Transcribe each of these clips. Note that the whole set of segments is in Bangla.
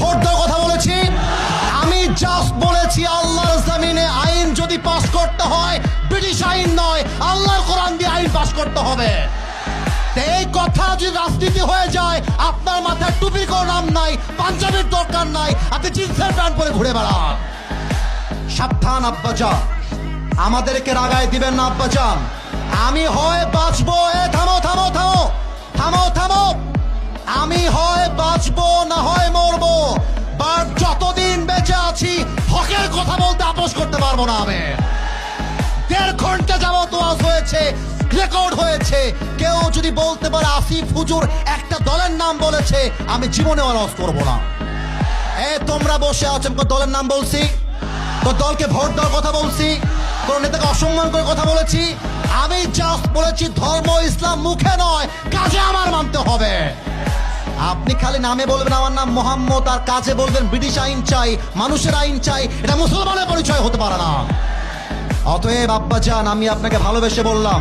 ভোট দেওয়ার কথা বলেছি। আমি জাস্ট বলেছি, আল্লাহর আইন যদি পাস করতে হয়, ব্রিটিশ আইন নয়, আল্লাহর কোরআন দিয়ে আইন পাস করতে হবে। এই কথা যদি রাজনীতি হয়ে যায়, আপনার মাথায় টুপি নাম নাই, পাঞ্জাবির দরকার নাই, আপনি জিন্সের প্যান্ট পরে ঘুরে বেড়ান। সাবধান আব্বাজান আমাদেরকে রাগায় দিবেন না আব্বাজান আমি হয় বাঁচবো, এ থামো থামো থামো। থামো থামো। আমি হয় পারব না আমি দেড় ঘণ্টা যাবত ওয়াজ হয়েছে রেকর্ড হয়েছে। কেউ যদি বলতে পারে আসিফ হুজুর একটা দলের নাম বলেছে, আমি জীবনে ওয়াজ করব না। এ, তোমরা বসে আছো কোন দলের নাম বলছি? তো দলকে ভোট দেওয়ার কথা বলছি? কোন নেতাকে অসম্মান করে কথা বলেছি? আমি জাস্ট বলেছি ধর্ম, ইসলাম মুখে নয়, কাজে আমার হবে আপনি খালি নামে বলবেন, আমার নাম মোহাম্মদ, আর কাজে বলবেন, ব্রিটিশ আইন চাই, মানুষের আইন চাই, এটা মুসলমানের পরিচয় হতে পারে না। অতএব আব্বা যান আমি আপনাকে ভালোবেসে বললাম,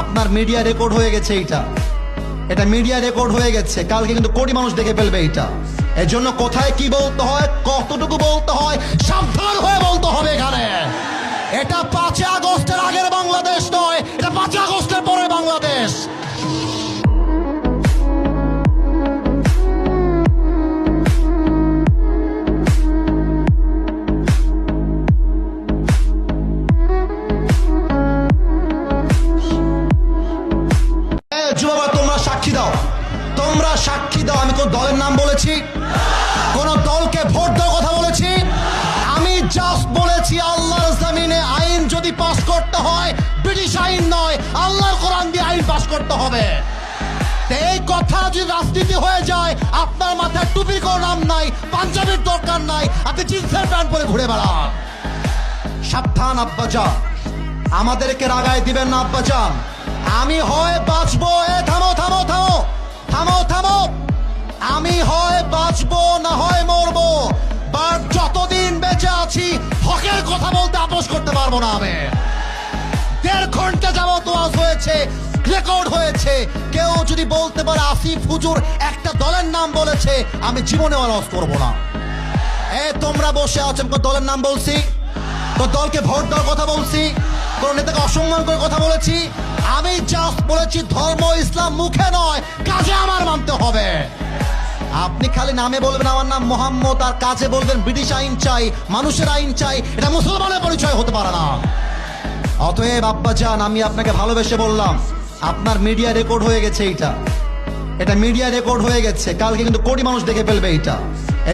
আপনার মিডিয়া রেকর্ড হয়ে গেছে এইটা। এটা মিডিয়া রেকর্ড হয়ে গেছে, কালকে কিন্তু কোটি মানুষ দেখে ফেলবে এটা এর জন্য কোথায় কি বলতে হয়, কতটুকু বলতে হয়, সাবধান হয়ে বলতে হবে এখানে। এটা তোমরা সাক্ষী দাও, আমি কোন দলের নাম বলেছি? কোন দলকে ভোট দেওয়ার কথা বলেছি? আমি জাস্ট বলেছি, আল্লাহর জমিনে আইন যদি পাস করতে হয়, ব্রিটিশ আইন নয়, আল্লাহর কোরআন দিয়ে আইন পাস করতে হবে। এই কথা যদি রাজনীতি হয়ে যায়, আপনার মাথায় টুপি কোনো নাম নাই, পাঞ্জাবির দরকার নাই, আপনি জিন্সের প্যান্ট পরে ঘুরে বেড়ান। সাবধান, আব্বাজান। আমাদেরকে রাগায় দিবেন না, আব্বাজান। আমি হয় বাঁচবো হয়েছে কেউ যদি বলতে পারে আসিফ হুজুর একটা দলের নাম বলেছে, আমি জীবনে ওয়াজ করব না। এ, তোমরা বসে আছো, আমি কোন দলের নাম বলছি? তো দলকে ভোট দেওয়ার কথা বলছি? কোন নেতাকে অসম্মান করে কথা বলেছি? আমি জাস্ট বলেছি, ধর্ম ইসলাম মুখে নয়, কাজে আমার মানতে হবে। আপনি খালি নামে বলবেন, আমার নাম মোহাম্মদ, আর কাজে বলবেন, ব্রিটিশ আইন চাই, মানুষের আইন চাই, এটা মুসলমানের পরিচয় হতে পারে না। অতএব আব্বা যান আমি আপনাকে ভালোবেসে বললাম আপনার মিডিয়া রেকর্ড হয়ে গেছে এইটা। এটা মিডিয়া রেকর্ড হয়ে গেছে। কালকে কিন্তু কোটি মানুষ দেখে ফেলবে এইটা।